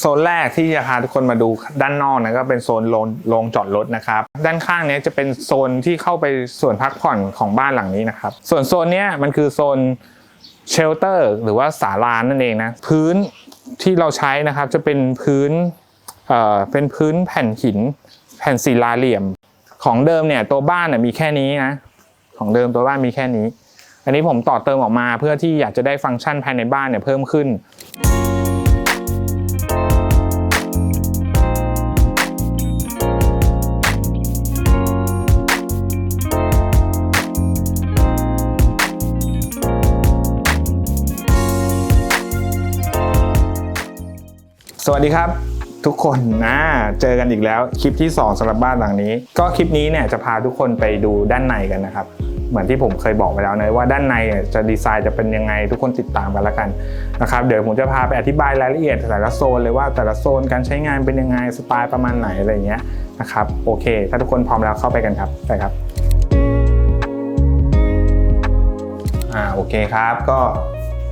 โซนแรกที่จะพาทุกคนมาดูด้านนอกนะก็เป็นโซนโรงโรงจอดรถนะครับด้านข้างนี้จะเป็นโซนที่เข้าไปส่วนพักผ่อนของบ้านหลังนี้นะครับส่วนโซนนี้มันคือโซนเชลเตอร์หรือว่าศาลานั่นเองนะพื้นที่เราใช้นะครับจะเป็นพื้นเอ่อเป็นพื้นแผ่นหิน แผ่นศิลาเหลี่ยม ของเดิมเนี่ยตัวบ้านเนี่ยมีแค่นี้นะของเดิมตัวบ้านมีแค่นี้ อันนี้ผมต่อเติมออกมาเพื่อที่อยากจะได้ฟังก์ชันภายในบ้านเนี่ยเพิ่มขึ้น วัสดีครับทุกคนนะเจอกันอีกแล้วคลิปที่ 2สำหรับบ้านหลังนี้ ก็คลิปนี้เนี่ยจะพาทุกคนไปดูด้านในกันนะครับ เหมือนที่ผมเคยบอกไปแล้วนะว่าด้านในจะดีไซน์จะเป็นยังไงทุกคนติดตามกันแล้วกันนะครับเดี๋ยวผมจะพาไปอธิบายรายละเอียดแต่ละโซนเลยว่าแต่ละโซนการใช้งานเป็นยังไงสไตล์ประมาณไหนอะไรเงี้ยนะครับโอเค ถ้าทุกคนพร้อมแล้วเข้าไปกันครับไปครับอ่าโอเคครับก็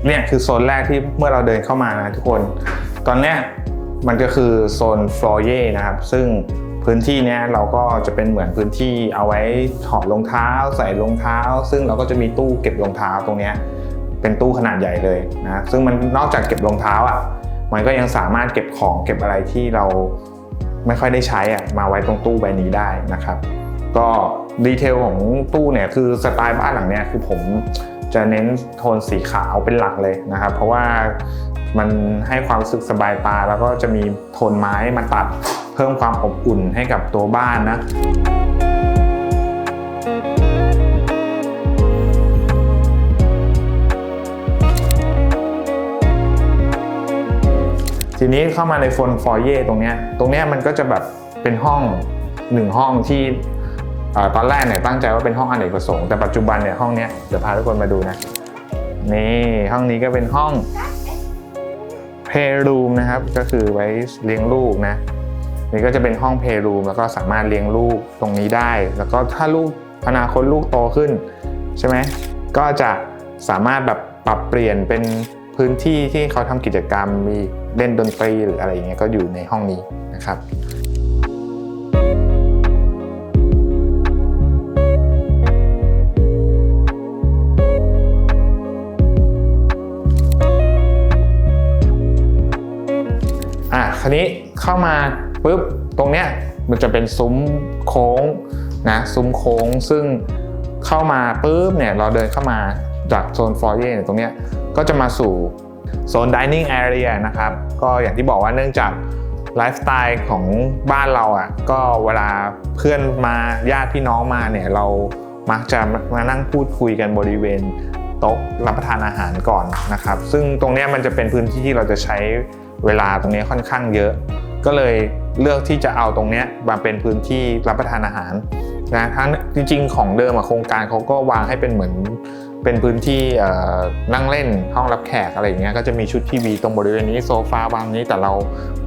เนี่ยคือโซนแรกที่เมื่อเราเดินเข้ามานะทุกคน ตอนเนี้ยมันก็คือโซนฟลอเย่นะครับ ซึ่งพื้นที่เนี้ยเราก็จะเป็นเหมือนพื้นที่เอาไว้ถอดรองเท้า ใส่รองเท้า ซึ่งเราก็จะมีตู้เก็บรองเท้าตรงเนี้ยเป็นตู้ขนาดใหญ่เลยนะซึ่งมันนอกจากเก็บรองเท้าอะมันก็ยังสามารถเก็บของเก็บอะไรที่เราไม่ค่อยได้ใช้อะมาไว้ตรงตู้ใบนี้ได้นะครับ ก็ดีเทลของตู้เนี่ยคือสไตล์บ้านหลังเนี้ยคือผม จะเน้นโทนสีขาวเป็นหลักเลยนะครับ เพราะว่ามันให้ความรู้สึกสบายตาแล้วก็จะมีโทนไม้มาตัดเพิ่มความอบอุ่นให้กับตัวบ้านนะทีนี้เข้ามาในโฟนฟอร์เย่ตรงเนี้ย ตรงเนี้ยมันก็จะแบบเป็นห้องหนึ่งห้องที่ ตอนแรกเนี่ยตั้งใจว่าเป็นห้องอเนกประสงค์แต่ปัจจุบันเนี่ยห้องเนี้ยเดี๋ยวพาทุกคนมาดูนะ นี่ห้องนี้ก็เป็นห้อง playroom นะครับ ก็คือไว้เลี้ยงลูกนะ นี่ก็จะเป็นห้อง playroom แล้วก็สามารถเลี้ยงลูกตรงนี้ได้ แล้วก็ถ้าลูกอนาคตลูกโตขึ้นใช่ไหมก็จะสามารถแบบปรับเปลี่ยนเป็นพื้นที่ที่เขาทำกิจกรรมมีเล่นดนตรีหรืออะไรอย่างเงี้ยก็อยู่ในห้องนี้นะครับ คราวนี้เข้ามาปุ๊บตรงเนี้ยมันจะเป็นซุ้มโค้งนะซุ้มโค้งซึ่งเข้ามาปุ๊บเนี่ยเราเดินเข้ามาจากโซนฟอร์เย่ตรงเนี้ยก็จะมาสู่โซน dining area นะครับก็อย่างที่บอกว่าเนื่องจากไลฟ์สไตล์ของบ้านเราอะก็เวลาเพื่อนมาญาติพี่น้องมาเนี่ยเรามักจะมานั่งพูดคุยกันบริเวณ โต๊ะรับประทานอาหารก่อนนะครับ ซึ่งตรงนี้มันจะเป็นพื้นที่ที่เราจะใช้เวลาตรงนี้ค่อนข้างเยอะ ก็เลยเลือกที่จะเอาตรงนี้มาเป็นพื้นที่รับประทานอาหารนะทั้งจริงๆ ของเดิมอะโครงการเขาก็วางให้เป็นเหมือนเป็นพื้นที่นั่งเล่นห้องรับแขกอะไรอย่างเงี้ยก็จะมีชุดทีวีตรงบริเวณนี้โซฟาวางนี้แต่เรา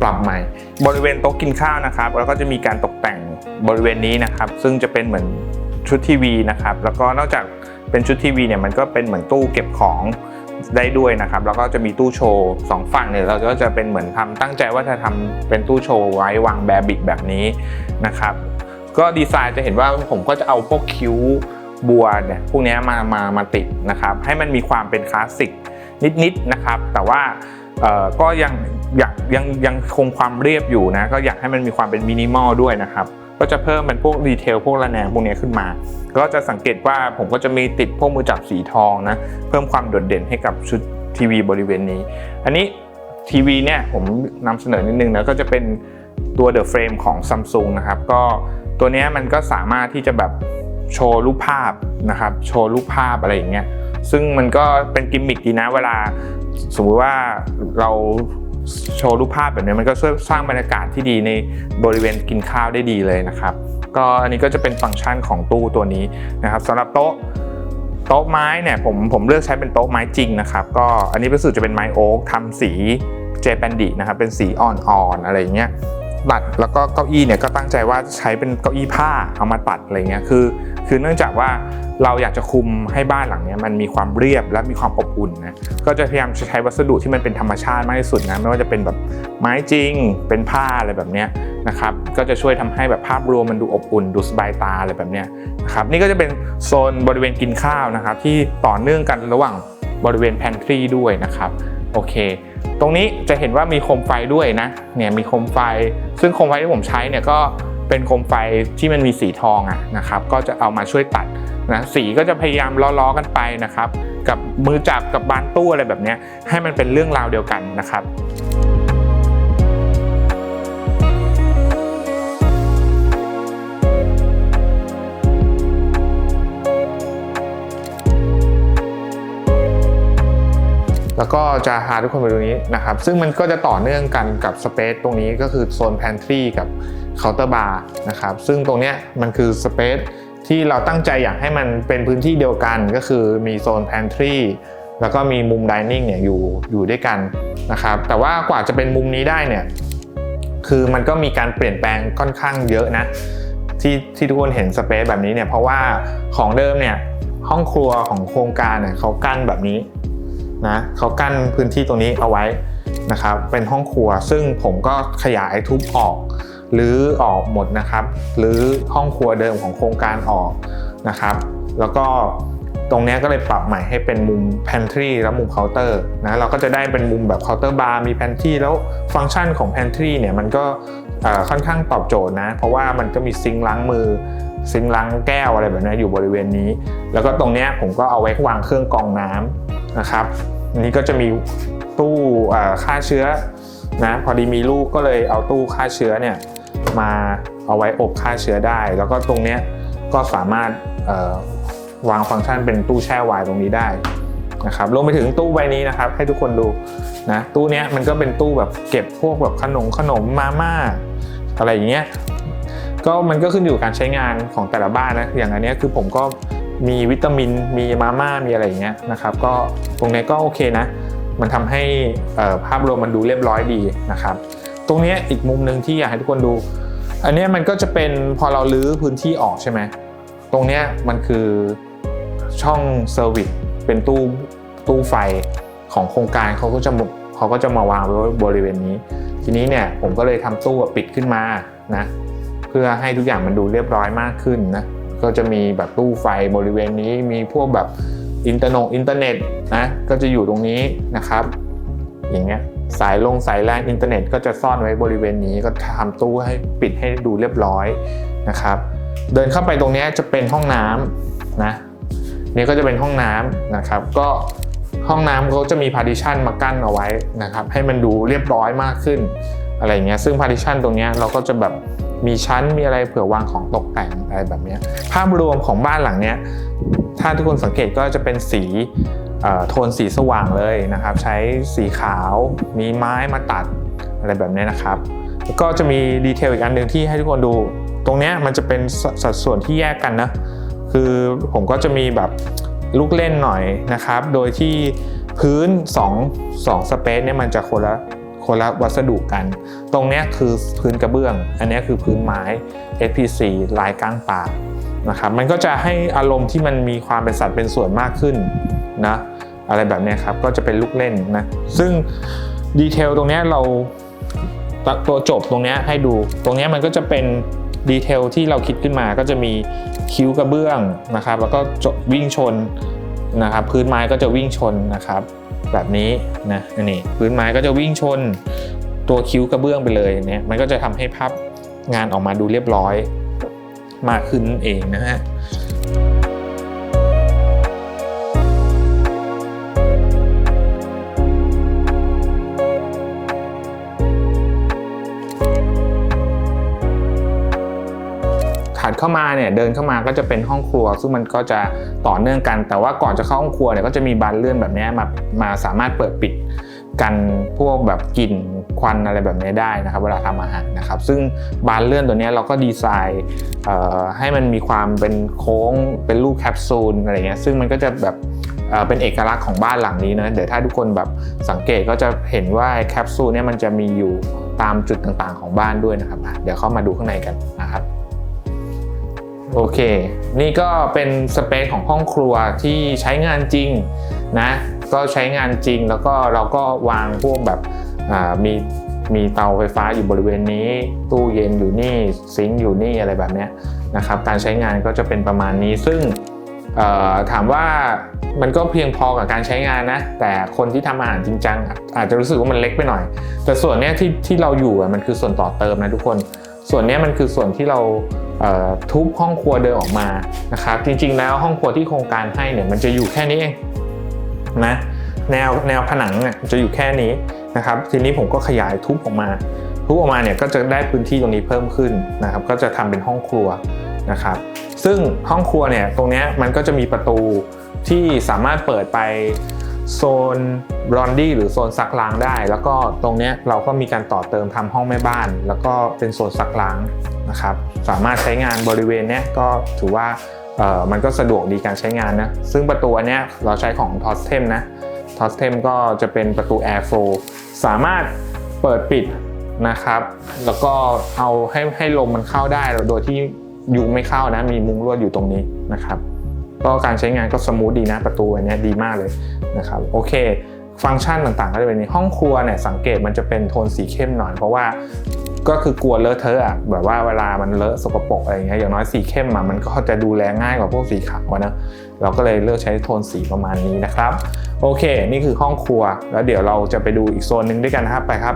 ปรับใหม่ บริเวณโต๊ะกินข้าวนะครับ แล้วก็จะมีการตกแต่งบริเวณนี้นะครับ ซึ่งจะเป็นเหมือนชุดทีวีนะครับ แล้วก็นอกจาก เป็นชุดทีวีเนี่ยมันก็เป็นเหมือนตู้เก็บของได้ด้วยนะครับแล้วก็จะมีตู้โชว์สองฝั่งเนี่ยเราก็จะเป็นเหมือนทำตั้งใจว่าจะทำเป็นตู้โชว์ไว้วางแบบบิกแบบนี้นะครับก็ดีไซน์จะเห็นว่าผมก็จะเอาพวกคิ้วบัวเนี่ยพวกนี้มามามาติดนะครับให้มันมีความเป็นคลาสสิกนิดๆนะครับ แต่ว่าก็ยังอยากยังยังคงความเรียบอยู่นะก็อยากให้มันมีความเป็นมินิมอลด้วยนะครับ ก็จะเพิ่มเป็นพวกดีเทลพวกระแนงพวกนี้ขึ้นมา ก็จะสังเกตว่าผมก็จะมีติดพวกมือจับสีทองนะ เพิ่มความโดดเด่นให้กับชุดทีวีบริเวณนี้ อันนี้ทีวีเนี่ยผมนำเสนอนิดนึงนะก็จะเป็นตัว The Frame ของ Samsung นะครับ ก็ตัวนี้มันก็สามารถที่จะแบบโชว์รูปภาพนะครับ โชว์รูปภาพอะไรอย่างเงี้ยซึ่งมันก็เป็นกิมมิคดีนะเวลาสมมติว่าเรา โชว์รูปภาพแบบนี้มันก็ช่วยสร้างบรรยากาศที่ดีในบริเวณกินข้าวได้ดีเลยนะครับ ก็อันนี้ก็จะเป็นฟังก์ชันของตู้ตัวนี้นะครับสำหรับโต๊ะโต๊ะไม้เนี่ยผมผมเลือกใช้เป็นโต๊ะไม้จริงนะครับ ก็อันนี้รู้สึกจะเป็นไม้โอ๊กทำสีเจแปนดินะครับเป็นสีอ่อนๆอะไรอย่างเงี้ย ตัดแล้วก็เก้าอี้เนี่ยก็ตั้งใจว่าใช้เป็นเก้าอี้ผ้าเอามาตัดอะไรเงี้ยคือ คือเนื่องจากว่าเราอยากจะคุมให้บ้านหลังเนี้ยมันมีความเรียบและมีความอบอุ่นนะก็จะพยายามใช้วัสดุที่มันเป็นธรรมชาติมากที่สุดนะไม่ว่าจะเป็นแบบไม้จริง เป็นผ้าอะไรแบบเนี้ยนะครับก็จะช่วยทำให้แบบภาพรวมมันดูอบอุ่น ดูสบายตาอะไรแบบเนี้ยนะครับนี่ก็จะเป็นโซนบริเวณกินข้าวนะครับที่ต่อเนื่องกันระหว่างบริเวณแพนทรีด้วยนะครับ โอเค ตรงนี้จะเห็นว่ามีโคมไฟด้วยนะ เนี่ยมีโคมไฟ ซึ่งโคมไฟที่ผมใช้เนี่ยก็เป็นโคมไฟที่มันมีสีทองอะนะครับ ก็จะเอามาช่วยตัดนะสีก็จะพยายามล้อๆกันไปนะครับ กับมือจับกับบานตู้อะไรแบบนี้ให้มันเป็นเรื่องราวเดียวกันนะครับ แล้วก็จะพาทุกคนไปตรงนี้นะครับ ซึ่งมันก็จะต่อเนื่องกันกับสเปซตรงนี้ก็คือโซนแพนทรีกับเคาน์เตอร์บาร์นะครับ ซึ่งตรงเนี้ยมันคือสเปซที่เราตั้งใจอยากให้มันเป็นพื้นที่เดียวกันก็คือมีโซนแพนทรีแล้วก็มีมุมดิเนิ่งเนี่ยอยู่อยู่ด้วยกันนะครับ แต่ว่ากว่าจะเป็นมุมนี้ได้เนี่ยคือมันก็มีการเปลี่ยนแปลงค่อนข้างเยอะนะที่ที่ทุกคนเห็นสเปซแบบนี้เนี่ยเพราะว่าของเดิมเนี่ยห้องครัวของโครงการเนี่ยเขากั้นแบบนี้ นะเขากั้นพื้นที่ตรงนี้เอาไว้นะครับ เป็นห้องครัว ซึ่งผมก็ขยายทุบออกหรือออกหมดนะครับ หรือห้องครัวเดิมของโครงการออกนะครับ แล้วก็ตรงนี้ก็เลยปรับใหม่ให้เป็นมุม pantry และมุมเคาน์เตอร์นะเราก็จะได้เป็นมุมแบบเคาน์เตอร์บาร์มี pantry แล้วฟังก์ชันของ pantry เนี่ยมันก็ค่อนข้างตอบโจทย์นะ เพราะว่ามันก็มีซิงล้างมือ ซิงล้างแก้วอะไรแบบนี้อยู่บริเวณนี้ แล้วก็ตรงนี้ผมก็เอาไว้วางเครื่องกรองน้ำ นะครับนี้ก็จะมีตู้ฆ่าเชื้อนะพอดีมีลูกก็เลยเอาตู้ฆ่าเชื้อเนี่ยมาเอาไว้อบฆ่าเชื้อได้ แล้วก็ตรงเนี้ยก็สามารถวางฟังก์ชันเป็นตู้แช่ไวน์ตรงนี้ได้นะครับรวมไปถึงตู้ใบนี้นะครับ ให้ทุกคนดูนะตู้เนี้ยมันก็เป็นตู้แบบเก็บพวกแบบขนมขนมมาม่าอะไรอย่างเงี้ยก็มันก็ขึ้นอยู่การใช้งานของแต่ละบ้านนะอย่างอันเนี้ยคือผมก็ มีวิตามิน มีมาม่า มีอะไรอย่างเงี้ยนะครับก็ตรงนี้ก็โอเคนะ มันทำให้ภาพรวมมันดูเรียบร้อยดีนะครับ ตรงนี้อีกมุมหนึ่งที่อยากให้ทุกคนดู อันนี้มันก็จะเป็นพอเราลื้อพื้นที่ออกใช่ไหมตรงนี้มันคือช่องเซอร์วิสเป็นตู้ตู้ไฟของโครงการเขาก็จะเขาก็จะมาวางไว้บริเวณนี้ ทีนี้เนี่ยผมก็เลยทำตู้ปิดขึ้นมานะเพื่อให้ทุกอย่างมันดูเรียบร้อยมากขึ้นนะ ก็จะมีแบบตู้ไฟบริเวณนี้มีพวกแบบอินเทอร์น็ตอินเทอร์เน็ตนะก็จะอยู่ตรงนี้นะครับ อย่างเงี้ยสายลงสายแรงอินเทอร์เน็ตก็จะซ่อนไว้บริเวณนี้ก็ทำตู้ให้ปิดให้ดูเรียบร้อยนะครับ เดินเข้าไปตรงนี้จะเป็นห้องน้ำนะนี่ก็จะเป็นห้องน้ำนะครับ ก็ห้องน้ำเขาจะมีพาร์ติชันมากั้นเอาไว้นะครับ ให้มันดูเรียบร้อยมากขึ้นอะไรอย่างเงี้ยซึ่งพาร์ติชันตรงเนี้ยเราก็จะแบบ มีชั้นมีอะไรเผื่อวางของตกแต่งอะไรแบบนี้ภาพรวมของบ้านหลังเนี้ยถ้าทุกคนสังเกตก็จะเป็นสีโทนสีสว่างเลยนะครับ ใช้สีขาวมีไม้มาตัดอะไรแบบนี้นะครับแล้วก็จะมีดีเทลอีกอันหนึ่งที่ให้ทุกคนดู ตรงนี้มันจะเป็นสสัดส่วนที่แยกกันนะคือผมก็จะมีแบบลูกเล่นหน่อยนะครับ โดยที่พื้น2 2สเปซเนี่ยมันจะคนละ คนละวัสดุกัน ตรงนี้คือพื้นกระเบื้อง อันนี้คือพื้นไม้ SPC ลายก้างปลานะครับมันก็จะให้อารมณ์ที่มันมีความเป็นสัตว์เป็นส่วนมากขึ้นนะอะไรแบบนี้ครับก็จะเป็นลูกเล่นนะซึ่งดีเทลตรงนี้เราตัดตัวจบตรงนี้ให้ดู ตรงนี้มันก็จะเป็นดีเทลที่เราคิดขึ้นมาก็จะมีคิ้วกระเบื้องนะครับ แล้วก็วิ่งชนนะครับ พื้นไม้ก็จะวิ่งชนนะครับ แบบนี้นะอันนี้พื้นไม้ก็จะวิ่งชนตัวคิ้วกระเบื้องไปเลยเนี่ยมันก็จะทำให้ภาพงานออกมาดูเรียบร้อยมากขึ้นเองนะฮะ เข้ามาเนี่ยเดินเข้ามาก็จะเป็นห้องครัว ซึ่งมันก็จะต่อเนื่องกัน แต่ว่าก่อนจะเข้าห้องครัวเนี่ยก็จะมีบานเลื่อนแบบนี้มามาสามารถเปิดปิดกันพวกแบบกลิ่นควันอะไรแบบนี้ได้นะครับ เวลาทำอาหารนะครับ ซึ่งบานเลื่อนตัวนี้เราก็ดีไซน์เอ่อให้มันมีความเป็นโค้งเป็นรูปแคปซูลอะไรเงี้ยซึ่งมันก็จะแบบเอ่อเป็นเอกลักษณ์ของบ้านหลังนี้นะเดี๋ยวถ้าทุกคนแบบสังเกตก็จะเห็นว่าแคปซูลเนี่ยมันจะมีอยู่ตามจุดต่างๆของบ้านด้วยนะครับ เดี๋ยวเข้ามาดูข้างในกันนะครับ โอเค นี่ก็เป็นสเปซของห้องครัวที่ใช้งานจริงนะ ก็ใช้งานจริงแล้วก็เราก็วางพวกแบบมีมีเตาไฟฟ้าอยู่บริเวณนี้ ตู้เย็นอยู่นี่ซิงค์อยู่นี่อะไรแบบนี้นะครับ การใช้งานก็จะเป็นประมาณนี้ ซึ่งถามว่ามันก็เพียงพอกับการใช้งานนะ แต่คนที่ทำอาหารจริงจังอาจจะรู้สึกว่ามันเล็กไปหน่อย แต่ส่วนนี้ที่ที่เราอยู่อะมันคือส่วนต่อเติมนะทุกคน ส่วนนี้มันคือส่วนที่เรา ทุบห้องครัวเดิมออกมานะครับจริงๆ แล้วห้องครัวที่โครงการให้เนี่ยมันจะอยู่แค่นี้เองนะแนวแนวผนังเนี่ยจะอยู่แค่นี้นะครับทีนี้ผมก็ขยายทุบออกมา ทุบออกมาเนี่ยก็จะได้พื้นที่ตรงนี้เพิ่มขึ้นนะครับก็จะทำเป็นห้องครัวนะครับซึ่งห้องครัวเนี่ยตรงเนี้ยมันก็จะมีประตูที่สามารถเปิดไป โซนบรอนดี้หรือโซนซักล้างได้ แล้วก็ตรงนี้เราก็มีการต่อเติมทำห้องแม่บ้าน แล้วก็เป็นโซนซักล้างนะครับ สามารถใช้งานบริเวณนี้ก็ถือว่ามันก็สะดวกดีการใช้งานนะ ซึ่งประตูอันนี้เราใช้ของ t o s t e m นะ t o s t e m ก็จะเป็นประตู Airflow สามารถเปิดปิดนะครับ แล้วก็เอาให้ให้ลมมันเข้าได้โดยที่ยุงไม่เข้านะ มีมุ้งลวดอยู่ตรงนี้นะครับ ก็การใช้งานก็สมูทดีนะประตูอันนี้ดีมากเลยนะครับโอเค ฟังก์ชันต่างๆ ก็จะเป็นในห้องครัวเนี่ยสังเกตมันจะเป็นโทนสีเข้มหน่อยเพราะว่าก็คือกลัวเลอะเทอะอะแบบว่าเวลามันเลอะสกปรกอะไรอย่างเงี้ยอย่างน้อยสีเข้มอะมันก็จะดูแลง่ายกว่าพวกสีขาวนะเราก็เลยเลือกใช้โทนสีประมาณนี้นะครับ โอเค นี่คือห้องครัว แล้วเดี๋ยวเราจะไปดูอีกโซนหนึ่งด้วยกันนะครับไปครับ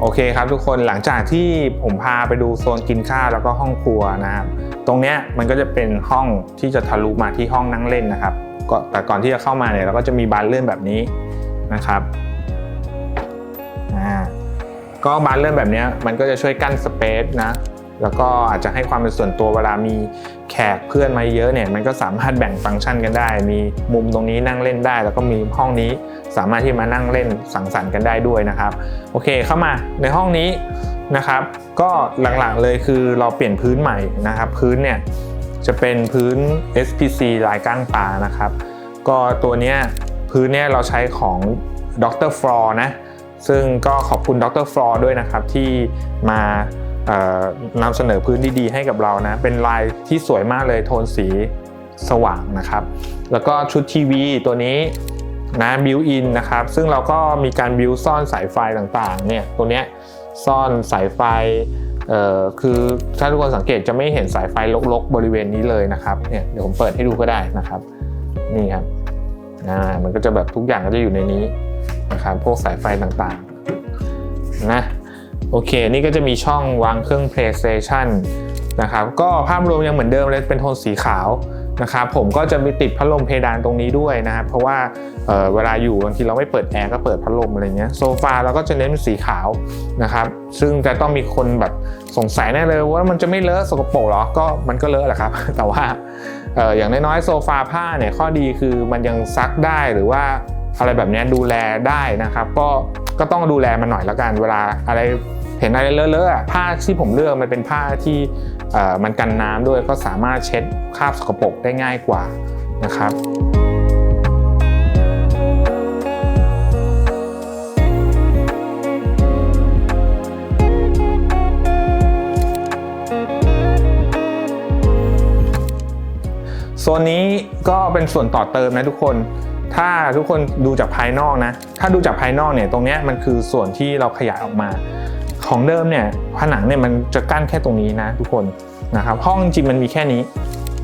โอเคครับทุกคนหลังจากที่ผมพาไปดูโซนกินข้าวแล้วก็ห้องครัวนะครับตรงเนี้ยมันก็จะเป็นห้องที่จะทะลุมาที่ห้องนั่งเล่นนะครับก็แต่ก่อนที่จะเข้ามาเนี่ยเราก็จะมีบานเลื่อนแบบนี้นะครับอ่าก็บานเลื่อนแบบนี้มันก็จะช่วยกั้นสเปซนะ แล้วก็อาจจะให้ความเป็นส่วนตัวเวลามีแขกเพื่อนมาเยอะเนี่ยมันก็สามารถแบ่งฟังก์ชันกันได้ มีมุมตรงนี้นั่งเล่นได้ แล้วก็มีห้องนี้สามารถที่มานั่งเล่นสังสรรค์กันได้ด้วยนะครับโอเคเข้ามาในห้องนี้นะครับ ก็หลักๆเลยคือเราเปลี่ยนพื้นใหม่นะครับ พื้นเนี่ยจะเป็นพื้น SPC ลายก้างปลานะครับ ก็ตัวเนี้ยพื้นเนี่ยเราใช้ของดรฟลอร์นะซึ่งก็ขอบคุณดรฟลอร์ด้วยนะครับที่มา นำเสนอพื้นดีๆให้กับเรานะ เป็นลายที่สวยมากเลยโทนสีสว่างนะครับ แล้วก็ชุดทีวีตัวนี้นะบิวอินนะครับ ซึ่งเราก็มีการบิวซ่อนสายไฟต่างๆเนี่ยตัวเนี้ยซ่อนสายไฟคือถ้าทุกคนสังเกตจะไม่เห็นสายไฟลกๆ บริเวณนี้เลยนะครับเนี่ยเดี๋ยวผมเปิดให้ดูก็ได้นะครับนี่ครับอ่ามันก็จะแบบทุกอย่างก็จะอยู่ในนี้นะครับพวกสายไฟต่างๆนะ โอเค นี่ก็จะมีช่องวางเครื่อง PlayStation นะครับ ก็ภาพรวมยังเหมือนเดิมเลยเป็นโทนสีขาวนะครับผมก็จะมีติดพัดลมเพดานตรงนี้ด้วยนะครับเพราะว่าเเวลาอยู่บางทีเราไม่เปิดแอร์ก็เปิดพัดลมอะไรเงี้ยโซฟาเราก็จะเน้นเป็นสีขาวนะครับซึ่งจะต้องมีคนแบบสงสัยแน่เลยว่ามันจะไม่เลอะสกปรกเหรอก็มันก็เลอะแหละครับ แต่ว่าอออย่างน้อยๆโซฟาผ้าเนี่ยข้อดีคือมันยังซักได้หรือว่าอะไรแบบนี้ดูแลได้นะครับ ก็ก็ต้องดูแลมันหน่อยละกันเวลาอะไร เห็นอะไรเลอะๆอะผ้าที่ผมเลือกมันเป็นผ้าที่มันกันน้ำด้วยก็สามารถเช็ดคราบสกปรกได้ง่ายกว่านะครับโซนนี้ก็เป็นส่วนต่อเติมนะทุกคน ถ้าทุกคนดูจากภายนอกนะ ถ้าดูจากภายนอกเนี่ย ตรงนี้มันคือส่วนที่เราขยายออกมา ของเดิมเนี่ยผนังเนี่ยมันจะกั้นแค่ตรงนี้นะทุกคนนะครับห้องจริงมันมีแค่นี้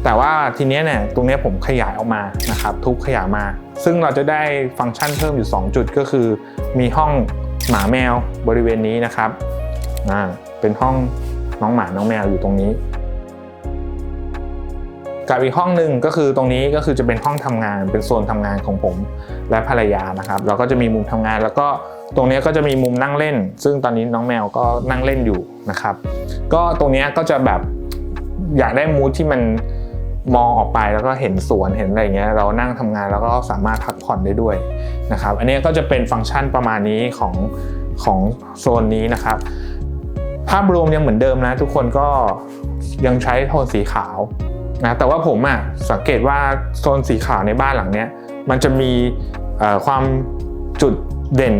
แต่ว่าทีเนี้ยเนี่ยตรงเนี้ยผมขยายออกมานะครับทุบขยายมา ซึ่งเราจะได้ฟังก์ชันเพิ่มอยู่ 2 จุดก็คือ มีห้องหมาแมวบริเวณนี้นะครับอ่าเป็นห้องน้องหมาน้องแมวอยู่ตรงนี้กับอีกห้องหนึ่งก็คือตรงนี้ก็คือจะเป็นห้องทำงานเป็นโซนทำงานของผมและภรรยานะครับ เราก็จะมีมุมทำงานแล้วก็ ตรงนี้ก็จะมีมุมนั่งเล่น ซึ่งตอนนี้น้องแมวก็นั่งเล่นอยู่นะครับ ก็ตรงนี้ก็จะแบบอยากได้มูทที่มันมองออกไปแล้วก็เห็นสวนเห็นอะไรเงี้ยเรานั่งทำงานแล้วก็สามารถพักผ่อนได้ด้วยนะครับ อันนี้ก็จะเป็นฟังก์ชันประมาณนี้ของของโซนนี้นะครับ ภาพรวมยังเหมือนเดิมนะ ทุกคนก็ยังใช้โทนสีขาวนะแต่ว่าผมอะสังเกตว่าโซนสีขาวในบ้านหลังเนี้ยมันจะมีความจุดเด่น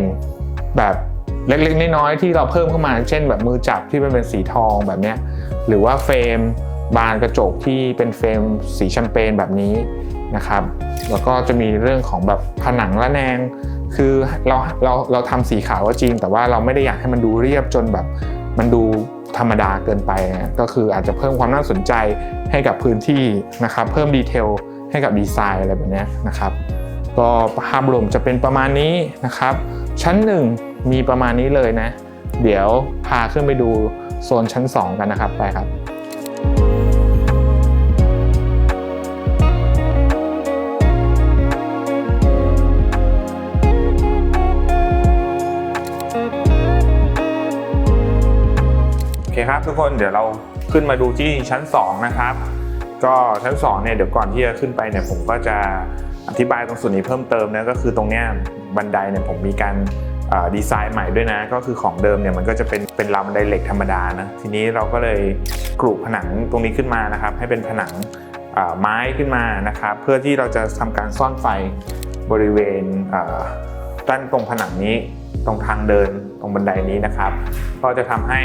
แบบเล็กๆน้อยๆที่เราเพิ่มเข้ามา เช่น แบบมือจับที่มันเป็นสีทองแบบนี้หรือว่าเฟรมบานกระจกที่เป็นเฟรมสีแชมเปญแบบนี้นะครับ แล้วก็จะมีเรื่องของแบบผนังละแนง คือเราเราเราทำสีขาวก็จริง แต่ว่าเราไม่ได้อยากให้มันดูเรียบจนแบบมันดูธรรมดาเกินไปนะก็คืออาจจะเพิ่มความน่าสนใจให้กับพื้นที่นะครับ เพิ่มดีเทลให้กับดีไซน์อะไรแบบนี้นะครับ ก็ภาพรวมจะเป็นประมาณนี้นะครับ ชั้นหนึ่ง มีประมาณนี้เลยนะ เดี๋ยวพาขึ้นไปดูโซนชั้น 2 กันนะครับไปครับโอเคครับทุกคนเดี๋ยวเราขึ้นมาดูที่ชั้น 2 นะครับ ก็ชั้น2เนี่ยเดี๋ยวก่อนที่จะขึ้นไปเนี่ยผมก็จะอธิบายตรงส่วนนี้เพิ่มเติมนะก็คือตรงเนี้ยบันไดเนี่ยผมมีการ ดีไซน์ใหม่ด้วยนะ ก็คือของเดิมเนี่ยมันก็จะเป็นเป็นราวบันไดเหล็กธรรมดานะทีนี้เราก็เลยกรุผนังตรงนี้ขึ้นมานะครับ ให้เป็นผนังไม้ขึ้นมานะครับ เพื่อที่เราจะทำการซ่อนไฟบริเวณด้านตรงผนังนี้ตรงทางเดินตรงบันไดนี้นะครับ ก็จะทำให้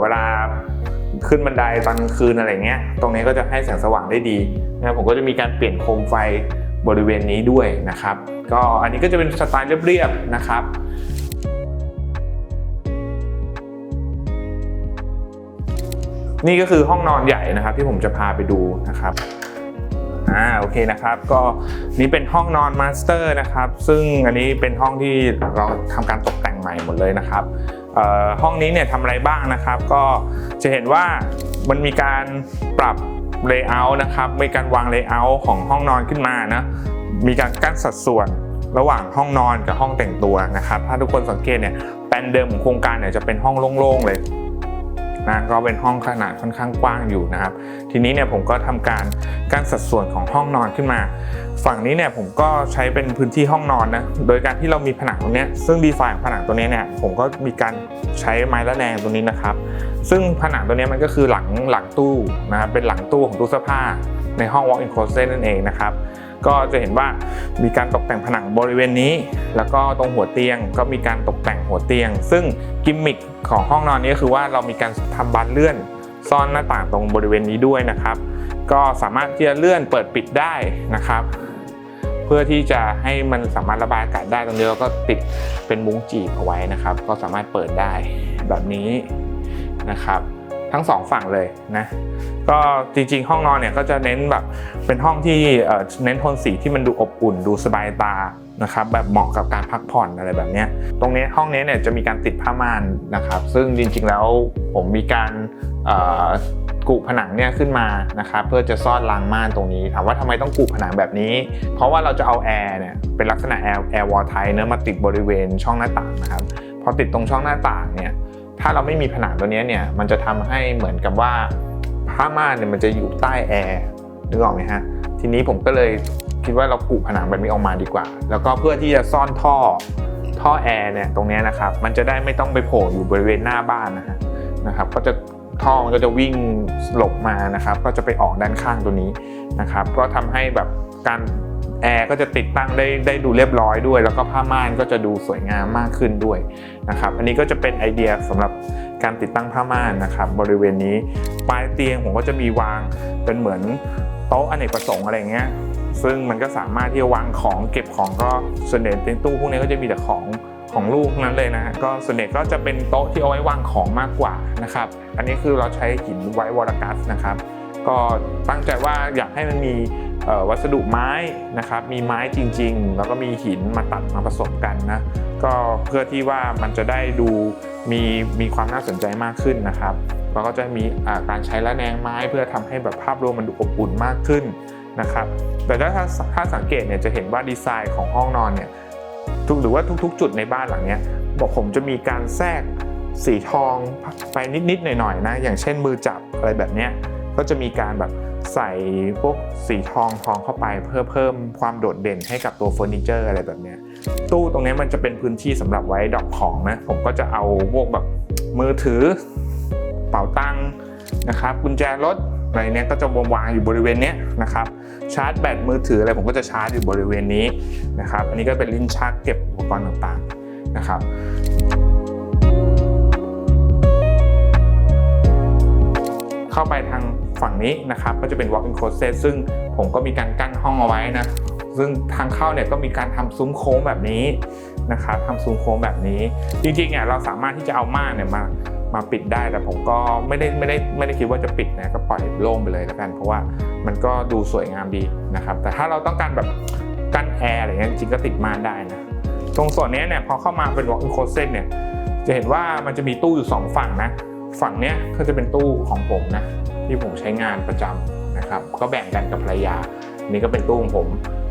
เวลาขึ้นบันไดตอนคืนอะไรเงี้ย ตรงนี้ก็จะให้แสงสว่างได้ดีนะครับผมก็จะมีการเปลี่ยนโคมไฟ บริเวณนี้ด้วยนะครับ ก็อันนี้ก็จะเป็นสไตล์เรียบๆนะครับนี่ก็คือห้องนอนใหญ่นะครับที่ผมจะพาไปดูนะครับอ่าโอเคนะครับ ก็นี่เป็นห้องนอนมาสเตอร์นะครับ ซึ่งอันนี้เป็นห้องที่เราทำการตกแต่งใหม่หมดเลยนะครับห้องนี้เนี่ยทำอะไรบ้างนะครับ ก็จะเห็นว่ามันมีการปรับ เลเยอร์นะครับมีการวางเลเยอร์ของห้องนอนขึ้นมานะมีการกั้นสัดส่วนระหว่างห้องนอนกับห้องแต่งตัวนะครับ ถ้าทุกคนสังเกตเนี่ยแปลนเดิมของโครงการเนี่ยจะเป็นห้องโล่งๆเลย นะก็เป็นห้องขนาดค่อนข้างกว้างอยู่นะครับ ทีนี้เนี่ยผมก็ทำการกั้นสัดส่วนของห้องนอนขึ้นมา ฝั่งนี้เนี่ยผมก็ใช้เป็นพื้นที่ห้องนอนนะโดยการที่เรามีผนังตรงนี้ซึ่งดีไซน์ของผนังตัวนี้เนี่ยผมก็มีการใช้ไม้ละแนงตรงนี้นะครับ ซึ่งผนังตัวนี้มันก็คือหลังหลังตู้นะครับเป็นหลังตู้ของตู้เสื้อผ้าในห้อง walk-in closet นั่นเองนะครับ ก็จะเห็นว่ามีการตกแต่งผนังบริเวณนี้ แล้วก็ตรงหัวเตียงก็มีการตกแต่งหัวเตียง ซึ่งกิมมิคของห้องนอนนี้ก็คือว่าเรามีการทำบานเลื่อน ซ่อนหน้าต่างตรงบริเวณนี้ด้วยนะครับ ก็สามารถที่จะเลื่อนเปิดปิดได้นะครับ เพื่อที่จะให้มันสามารถระบายอากาศได้ตรงนี้เราก็ติดเป็นมุ้งจีบเอาไว้นะครับ ก็สามารถเปิดได้แบบนี้นะครับ ทั้งสองฝั่งเลยนะก็จริงๆ ห้องนอนเนี่ยก็จะเน้นแบบเป็นห้องที่เน้นโทนสีที่มันดูอบอุ่น ดูสบายตานะครับแบบเหมาะกับการพักผ่อนอะไรแบบนี้ตรงนี้ห้องนี้เนี่ยจะมีการติดผ้าม่านนะครับ ซึ่งจริงๆแล้วผมมีการเอ่อกุผนังเนี่ยขึ้นมานะครับเพื่อจะซ่อนรางม่านตรงนี้ถามว่าทำไมต้องกุผนังแบบนี้ เพราะว่าเราจะเอาแอร์เนี่ยเป็นลักษณะแอร์แอร์วอลไทเนื้อมาติดบริเวณช่องหน้าต่างนะครับพอติดตรงช่องหน้าต่างเนี่ย ถ้าเราไม่มีผนังตัวนี้เนี่ยมันจะทำให้เหมือนกับว่าผ้าม่านเนี่ยมันจะอยู่ใต้แอร์นึกออกไหมฮะทีนี้ผมก็เลยคิดว่าเรากุผนังแบบนี้ออกมาดีกว่า แล้วก็เพื่อที่จะซ่อนท่อท่อแอร์เนี่ยตรงนี้นะครับมันจะได้ไม่ต้องไปโผล่อยู่บริเวณหน้าบ้านนะฮะนะครับก็จะท่อมันก็จะวิ่งหลบมานะครับ ก็จะไปออกด้านข้างตัวนี้นะครับ ก็ทำให้แบบการ แอร์ก็จะติดตั้งได้ได้ดูเรียบร้อยด้วย แล้วก็ผ้าม่านก็จะดูสวยงามมากขึ้นด้วยนะครับอันนี้ก็จะเป็นไอเดียสำหรับการติดตั้งผ้าม่านนะครับบริเวณนี้ปลายเตียงผมก็จะมีวางเป็นเหมือนโต๊ะอเนกประสงค์อะไรเงี้ยซึ่งมันก็สามารถที่จะวางของเก็บของก็ส่วนใหญ่ในตู้พวกนี้ก็จะมีแต่ของของลูกนั้นเลยนะก็ส่วนใหญ่ก็จะเป็นโต๊ะที่เอาไว้วางของมากกว่านะครับอันนี้คือเราใช้หินไว้วอลกัสนะครับก็ตั้งใจว่าอยากให้มันมี วัสดุไม้นะครับ มีไม้จริง ๆ แล้วก็มีหินมาตัดมาผสมกันนะ ก็เพื่อที่ว่ามันจะได้ดูมีมีความน่าสนใจมากขึ้นนะครับแล้วก็จะมีการใช้ละแนงไม้เพื่อทำให้แบบภาพรวมมันดูอบอุ่นมากขึ้นนะครับ แต่ถ้าถ้าถ้าสังเกตเนี่ยจะเห็นว่าดีไซน์ของห้องนอนเนี่ยทุกหรือว่าทุกๆ จุดในบ้านหลังเนี้ยบอกผมจะมีการแทรกสีทองไปนิดๆหน่อยๆนะ อย่างเช่นมือจับอะไรแบบเนี้ย ก็จะมีการแบบใส่พวกสีทองทองเข้าไปเพื่อเพิ่มความโดดเด่นให้กับตัวเฟอร์นิเจอร์อะไรแบบเนี้ยตู้ตรงนี้มันจะเป็นพื้นที่สำหรับไว้ดอกของนะผมก็จะเอาพวกแบบมือถือเป๋าตังค์นะครับกุญแจรถอะไรเนี้ยก็จะวางอยู่บริเวณเนี้ยนะครับชาร์จแบตมือถืออะไรผมก็จะชาร์จอยู่บริเวณนี้นะครับอันนี้ก็เป็นลิ้นชักเก็บอุปกรณ์ต่างๆนะครับเข้าไปทาง ฝั่งนี้นะครับก็จะเป็น walk-in closet ซึ่งผมก็มีการกั้นห้องเอาไว้นะซึ่งทางเข้าเนี่ยก็มีการทำซุ้มโค้งแบบนี้นะครับทำซุ้มโค้งแบบนี้ จริงๆเนี่ยเราสามารถที่จะเอาม่านเนี่ยมามาปิดได้แต่ผมก็ไม่ได้ไม่ได้ไม่ได้คิดว่าจะปิดนะก็ปล่อยโล่งไปเลยแล้วกัน เพราะว่ามันก็ดูสวยงามดีนะครับ แต่ถ้าเราต้องการแบบกั้นแอร์อะไรเงี้ยจริงก็ติดม่านได้นะตรงส่วนนี้เนี่ยพอเข้ามาเป็น walk-in closet เนี่ยจะเห็นว่ามันจะมีตู้อยู่สองฝั่งนะ ฝั่งเนี้ยก็จะเป็นตู้ของผมนะ ที่ผมใช้งานประจำนะครับ ก็แบ่งกันกับภรรยาอันนี้ก็เป็นตู้ของผม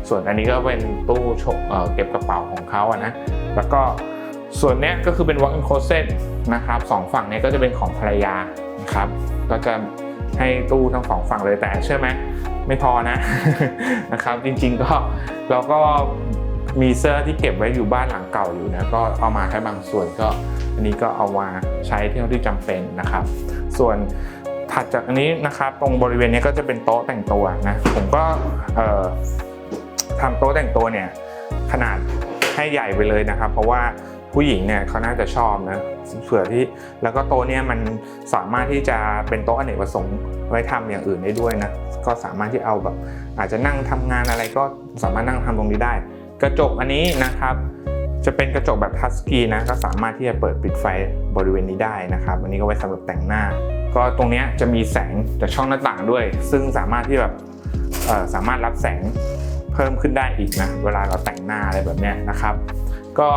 ส่วนอันนี้ก็เป็นตู้เเก็บกระเป๋าของเขาอะนะแล้วก็ส่วนนี้ก็คือเป็น walk-in closet นะครับสองฝั่งนี้ก็จะเป็นของภรรยานะครับ ก็จะให้ตู้ทั้งสองฝั่งเลยแต่เชื่อไหมไม่พอนะนะครับ จริงๆก็เราก็มีเสื้อที่เก็บไว้อยู่บ้านหลังเก่าอยู่นะก็เอามาแค่บางส่วนก็อันนี้ก็เอามาใช้เท่าที่จำเป็นนะครับ ส่วน ถัดจากอันนี้นะครับตรงบริเวณนี้ก็จะเป็นโต๊ะแต่งตัวนะผมก็ทำโต๊ะแต่งตัวเนี่ยขนาดให้ใหญ่ไปเลยนะครับ เพราะว่าผู้หญิงเนี่ยเขาน่าจะชอบนะเผื่อที่แล้วก็โต๊ะเนี่ยมันสามารถที่จะเป็นโต๊ะอเนกประสงค์ไว้ทำอย่างอื่นได้ด้วยนะก็สามารถที่เอาแบบอาจจะนั่งทำงานอะไรก็สามารถนั่งทำตรงนี้ได้ กระจกอันนี้นะครับจะเป็นกระจกแบบทัชสกรีนนะก็สามารถที่จะเปิดปิดไฟบริเวณนี้ได้นะครับ อันนี้ก็ไว้สำหรับแต่งหน้า ก็ตรงนี้จะมีแสงจากช่องหน้าต่างด้วย ซึ่งสามารถที่แบบสามารถรับแสงเพิ่มขึ้นได้อีกนะเวลาเราแต่งหน้าอะไรแบบนี้นะครับ ก็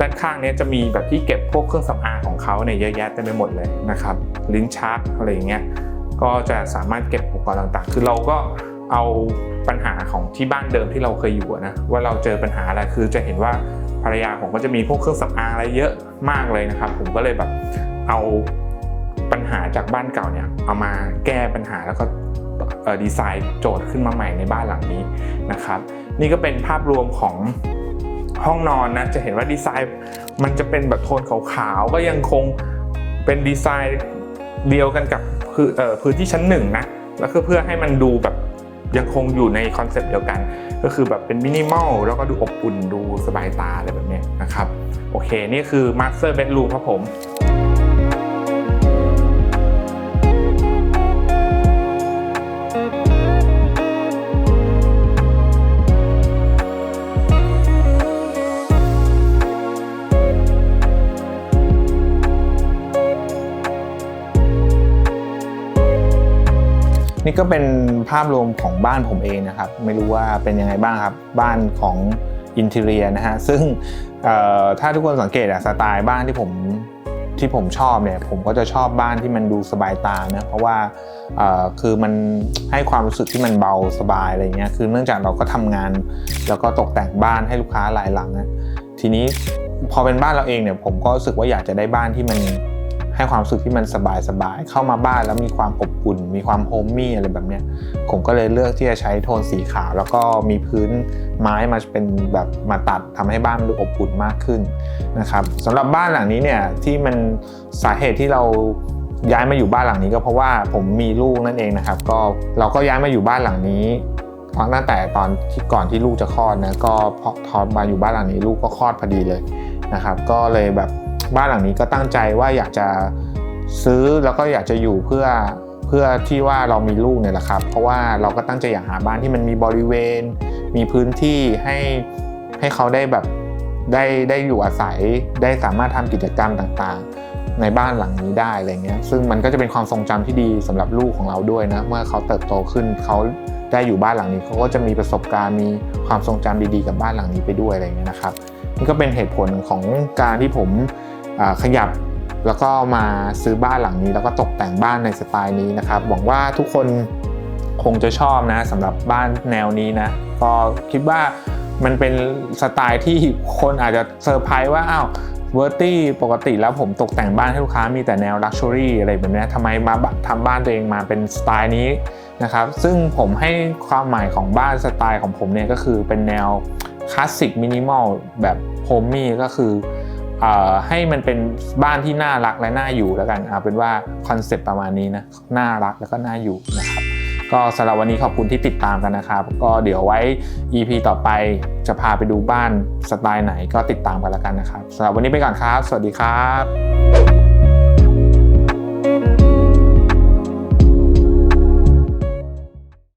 ด้านข้างนี้จะมีแบบที่เก็บพวกเครื่องสำอางของเขาเนี่ยเยอะแยะเต็มไปหมดเลยนะครับลิ้นชักอะไรอย่างเงี้ยก็จะสามารถเก็บอุปกรณ์ต่างๆ คือเราก็เอาปัญหาของที่บ้านเดิมที่เราเคยอยู่นะว่าเราเจอปัญหาอะไรคือจะเห็นว่าภรรยาผมก็จะมีพวกเครื่องสำอางอะไรเยอะมากเลยนะครับ ผมก็เลยแบบเอา หาจากบ้านเก่าเนี่ยเอามาแก้ปัญหาแล้วก็ดีไซน์โจทย์ขึ้นมาใหม่ในบ้านหลังนี้นะครับ นี่ก็เป็นภาพรวมของห้องนอนนะจะเห็นว่าดีไซน์มันจะเป็นแบบโทนขาวๆก็ยังคงเป็นดีไซน์เดียวกันกับพื้นพื้นที่ชั้นหนึ่งนะแล้วก็เพื่อให้มันดูแบบยังคงอยู่ในคอนเซปต์เดียวกัน ก็คือแบบเป็นมินิมอลแล้วก็ดูอบอุ่นดูสบายตาอะไรแบบนี้นะครับ โอเค นี่คือ Master Bedroom ครับผม นี่ก็เป็นภาพรวมของบ้านผมเองนะครับ ไม่รู้ว่าเป็นยังไงบ้างครับ บ้านของอินเทเรียนะฮะ ซึ่งถ้าทุกคนสังเกตอะสไตล์บ้านที่ผมที่ผมชอบเนี่ยผมก็จะชอบบ้านที่มันดูสบายตานะเพราะว่าคือมันให้ความรู้สึกที่มันเบาสบายอะไรเงี้ยคือเนื่องจากเราก็ทำงาน แล้วก็ตกแต่งบ้านให้ลูกค้าหลายหลังนะทีนี้พอเป็นบ้านเราเองเนี่ยผมก็รู้สึกว่าอยากจะได้บ้านที่มัน ให้ความรู้สึกที่มันสบายสบายๆเข้ามาบ้านแล้วมีความอบอุ่น มีความโฮมมี่อะไรแบบเนี้ยผมก็เลยเลือกที่จะใช้โทนสีขาว แล้วก็มีพื้นไม้มาเป็นแบบมาตัดทำให้บ้านมันดูอบอุ่นมากขึ้นนะครับสำหรับบ้านหลังนี้เนี่ยที่มันสาเหตุที่เราย้ายมาอยู่บ้านหลังนี้ก็เพราะว่าผมมีลูกนั่นเองนะครับ ก็เราก็ย้ายมาอยู่บ้านหลังนี้ตั้งแต่ตอนที่ก่อนที่ลูกจะคลอดนะก็พอทอมาอยู่บ้านหลังนี้ลูกก็คลอดพอดีเลยนะครับ ก็เลยแบบ บ้านหลังนี้ก็ตั้งใจว่าอยากจะซื้อแล้วก็อยากจะอยู่เพื่อเพื่อที่ว่าเรามีลูกเนี่ยแหละครับ เพราะว่าเราก็ตั้งใจอยากหาบ้านที่มันมีบริเวณ มีพื้นที่ให้ให้เขาได้แบบได้ได้อยู่อาศัยได้สามารถทำกิจกรรมต่างๆ ในบ้านหลังนี้ได้อะไรเงี้ยซึ่งมันก็จะเป็นความทรงจำที่ดีสำหรับลูกของเราด้วยนะเมื่อเขาเติบโตขึ้นเขาได้อยู่บ้านหลังนี้เขาก็จะมีประสบการณ์มีความทรงจำดีๆ กับบ้านหลังนี้ไปด้วยอะไรเงี้ยนะครับนี่ก็เป็นเหตุผลของการที่ผม ขยับแล้วก็มาซื้อบ้านหลังนี้ แล้วก็ตกแต่งบ้านในสไตล์นี้นะครับ หวังว่าทุกคนคงจะชอบนะสำหรับบ้านแนวนี้นะก็คิดว่ามันเป็นสไตล์ที่คนอาจจะเซอร์ไพรส์ว่าอ้าวเวอร์ตี้ปกติแล้วผมตกแต่งบ้านให้ลูกค้ามีแต่แนวลักชัวรี่อะไรแบบนี้ทำไมมาทำบ้านตัวเองมาเป็นสไตล์นี้นะครับซึ่งผมให้ความหมายของบ้านสไตล์ของผมเนี่ยก็คือเป็นแนวคลาสสิกมินิมอลแบบโฮมมี่ก็คือ ให้มันเป็นบ้านที่น่ารักและน่าอยู่แล้วกันเอาเป็นว่าคอนเซ็ปต์ประมาณนี้นะน่ารักแล้วก็น่าอยู่นะครับก็สำหรับวันนี้ขอบคุณที่ติดตามกันนะครับ ก็เดี๋ยวไว้ EP ต่อไปจะพาไปดูบ้านสไตล์ไหนก็ติดตามกันแล้วกันนะครับสำหรับวันนี้ไปก่อนครับ สวัสดีครับ